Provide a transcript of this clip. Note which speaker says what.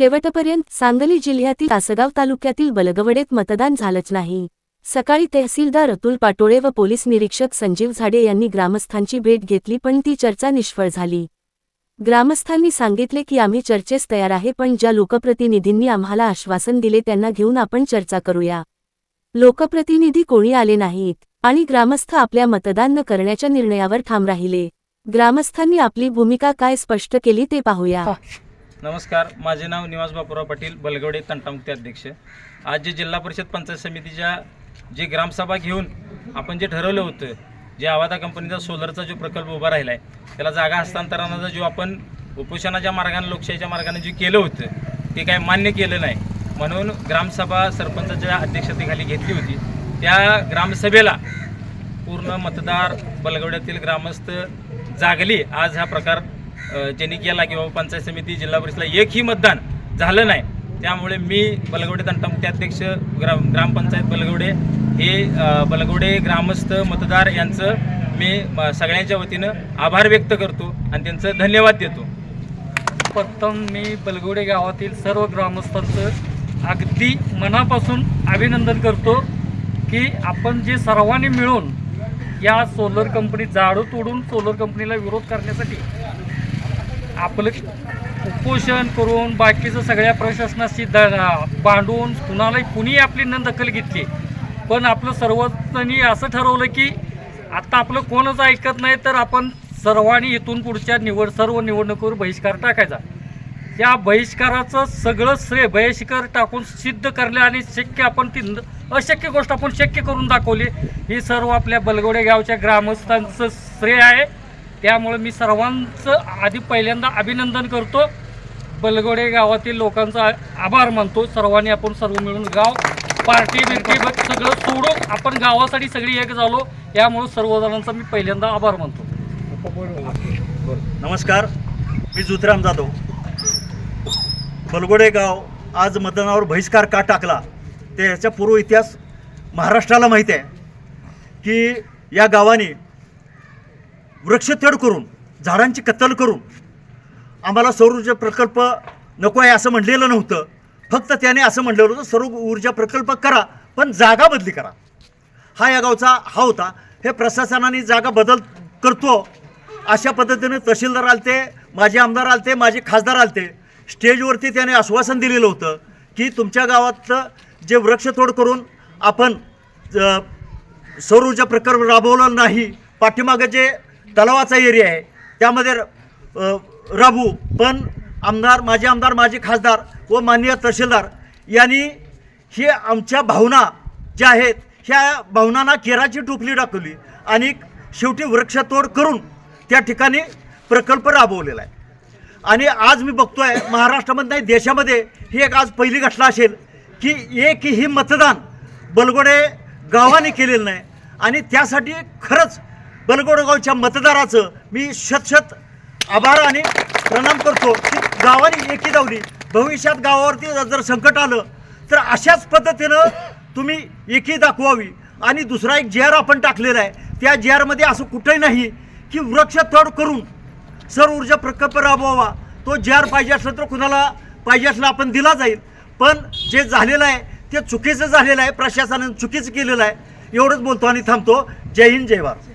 Speaker 1: शेवटपर्यंत सांगली जिल्ह्यातील तासगाव तालुक्यातील बलगवडेत मतदान झालंच नाही. सकाळी तहसीलदार अतुल पाटोळे व पोलीस निरीक्षक संजीव झाडे यांनी ग्रामस्थांची भेट घेतली पण ती चर्चा निष्फळ झाली. ग्रामस्थांनी सांगितले की आम्ही चर्चेस तयार आहे पण ज्या लोकप्रतिनिधींनी आम्हाला आश्वासन दिले त्यांना घेऊन आपण चर्चा करूया. लोकप्रतिनिधी कोणी आले नाहीत आणि ग्रामस्थ आपल्या मतदान न करण्याच्या निर्णयावर ठाम राहिले. ग्रामस्थांनी आपली भूमिका काय स्पष्ट केली ते पाहूया.
Speaker 2: नमस्कार माझे नाव निवास बापूराव पाटील बलगवडे तंटामुक्ती अध्यक्ष. आज जे जिल्हा परिषद पंचायत समितीच्या जे ग्रामसभा घेऊन आपण जे ठरवलं होतं जे आवादा कंपनीचा सोलरचा जो प्रकल्प उभा राहिला आहे त्याला जागा हस्तांतरणाचा जो आपण उपोषणाच्या मार्गाने लोकशाहीच्या मार्गाने जे केलं होतं ते काय मान्य केलं नाही. म्हणून ग्रामसभा सरपंचाच्या अध्यक्षतेखाली घेतली होती. त्या ग्रामसभेला पूर्ण मतदार बलगवड्यातील ग्रामस्थ जागली. आज हा प्रकार ज्यांनी केला बाबा पंचायत समिती जिल्हा परिषदला एकही मतदान झालं नाही. त्यामुळे मी बलगवडे तंटामुक्ती अध्यक्ष ग्राम ग्रामपंचायत बलगवडे हे बलगवडे ग्रामस्थ मतदार यांचं मी म, सगळ्यांच्या वतीनं आभार व्यक्त करतो आणि त्यांचं धन्यवाद देतो.
Speaker 3: प्रथम मी बलगवडे गावातील सर्व ग्रामस्थांचं अगदी मनापासून अभिनंदन करतो की आपण जे सर्वांनी मिळून या सोलर कंपनी जाडू तोडून सोलर कंपनीला विरोध करण्यासाठी आपलं उपोषण करून बाकीचं सगळ्या प्रशासनाशी द बांधून कुणालाही कुणीही आपली न दखल घेतली. पण आपलं सर्वजणी असं ठरवलं की आत्ता आपलं कोणच ऐकत नाही तर आपण सर्वांनी इथून पुढच्या निवड सर्व निवडणुकीवर बहिष्कार टाकायचा. या बहिष्काराचं सगळं श्रेय बहिष्कार टाकून सिद्ध करले आणि शक्य आपण ती न- अशक्य गोष्ट आपण शक्य करून दाखवली. ही सर्व आपल्या बलगोडे गावच्या ग्रामस्थांचं श्रेय आहे. त्यामुळे मी सर्वांचं आधी पहिल्यांदा अभिनंदन करतो. बलगोडे गावातील लोकांचा आभार मानतो. सर्वांनी आपण सर्व मिळून गाव पार्टी बिर्टी सगळं सोडून आपण गावासाठी सगळी एक झालो. यामुळे सर्वजणांचा मी पहिल्यांदा आभार मानतो.
Speaker 4: नमस्कार. मी जुतराम जाधव. बलगोडे गाव आज मतदानावर बहिष्कार का टाकला? ते ह्याचा पूर्व इतिहास महाराष्ट्राला माहीत आहे की या गावाने वृक्षतोड करून झाडांची कत्तल करून. आम्हाला सौर ऊर्जा प्रकल्प नको आहे असं म्हणलेलं नव्हतं. फक्त त्याने असं म्हणलेलं होतं सौर ऊर्जा प्रकल्प करा पण जागा बदली करा. हा या गावचा हा होता. हे प्रशासनाने जागा बदल करतो. अशा पद्धतीने तहसीलदार आलते माझे आमदार आलते माझे खासदार आलते. स्टेजवरती त्याने आश्वासन दिलेलं होतं की तुमच्या गावातलं जे वृक्षतोड करून आपण सौरऊर्जा सौर ऊर्जा प्रकल्प राबवलं नाही पाठीमागं जे तलावाचा एरिया आहे. त्यामध्ये अ, पण आमदार माझे आमदार माझे खासदार व माननीय तहसीलदार यांनी हे आमच्या भावना ज्या आहेत ह्या भावनांना केराची टोपली दाखवली आणि शेवटी वृक्षतोड करून त्या ठिकाणी प्रकल्प राबवलेला आहे. आणि आज मी बघतो आहे महाराष्ट्रामध्ये नाही देशामध्ये ही एक आज पहिली घटना असेल की एकही मतदान बलगोडे गावाने केलेलं नाही. आणि त्यासाठी खरंच बलगोडगावच्या मतदाराचं मी शतशत आभार आणि प्रणाम करतो. की गावाने एकी धावली. भविष्यात गावावरती जर संकट आलं तर अशाच पद्धतीनं तुम्ही एकी दाखवावी. आणि दुसरा एक जे आर आपण टाकलेला आहे. त्या जे आरमध्ये असं कुठंही नाही की वृक्षतोड करून सौर ऊर्जा प्रकल्प राबवावा. तो जे आर पाहिजे असलं तर कुणाला पाहिजे असलं आपण दिला जाईल. पण जे झालेलं आहे ते चुकीचं झालेलं आहे. प्रशासनाने चुकीचं केलेलं आहे. एवढंच बोलतो आणि थांबतो. जय हिंद जय भारत.